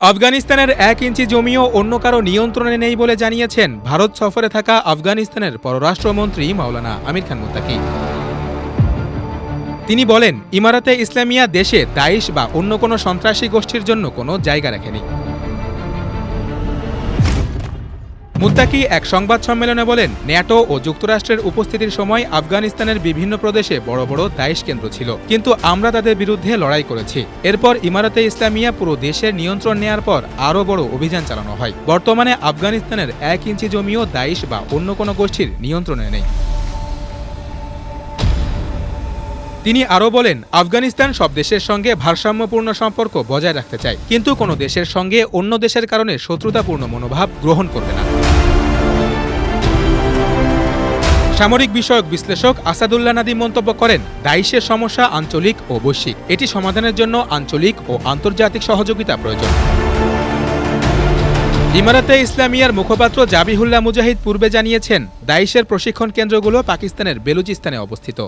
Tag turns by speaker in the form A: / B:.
A: আফগানিস্তানের এক ইঞ্চি জমিও অন্য কারও নিয়ন্ত্রণে নেই বলে জানিয়েছেন ভারত সফরে থাকা আফগানিস্তানের পররাষ্ট্রমন্ত্রী মাওলানা আমির খান মুত্তাকি। তিনি বলেন, ইমারাতে ইসলামিয়া দেশে দাইশ বা অন্য কোনো সন্ত্রাসী গোষ্ঠীর জন্য কোনো জায়গা রাখেনি। মুত্তাকি এক সংবাদ সম্মেলনে বলেন, ন্যাটো ও যুক্তরাষ্ট্রের উপস্থিতির সময় আফগানিস্তানের বিভিন্ন প্রদেশে বড় বড় দায়েশ কেন্দ্র ছিল। কিন্তু আমরা তাদের বিরুদ্ধে লড়াই করেছি। এরপর ইমারতে ইসলামিয়া পুরো দেশের নিয়ন্ত্রণ নেয়ার পর আরও বড় অভিযান চালানো হয়। বর্তমানে আফগানিস্তানের এক ইঞ্চি জমিও দায়েশ বা অন্য কোনো গোষ্ঠীর নিয়ন্ত্রণে নেই। তিনি আরও বলেন, আফগানিস্তান সব দেশের সঙ্গে ভারসাম্যপূর্ণ সম্পর্ক বজায় রাখতে চায়, কিন্তু কোনো দেশের সঙ্গে অন্য দেশের কারণে শত্রুতাপূর্ণ মনোভাব গ্রহণ করবে না। সামরিক বিষয়ক বিশ্লেষক আসাদুল্লাহ নাদি মন্তব্য করেন দাইশের সমস্যা আঞ্চলিক ও বৈশ্বিক। এটি সমাধানের জন্য আঞ্চলিক ও আন্তর্জাতিক সহযোগিতা প্রয়োজন। ইমারাতে ইসলামিয়ার মুখপাত্র জাবিহুল্লাহ মুজাহিদ পূর্বে জানিয়েছেন দাইশের প্রশিক্ষণ কেন্দ্রগুলো পাকিস্তানের বেলুচিস্তানে অবস্থিত।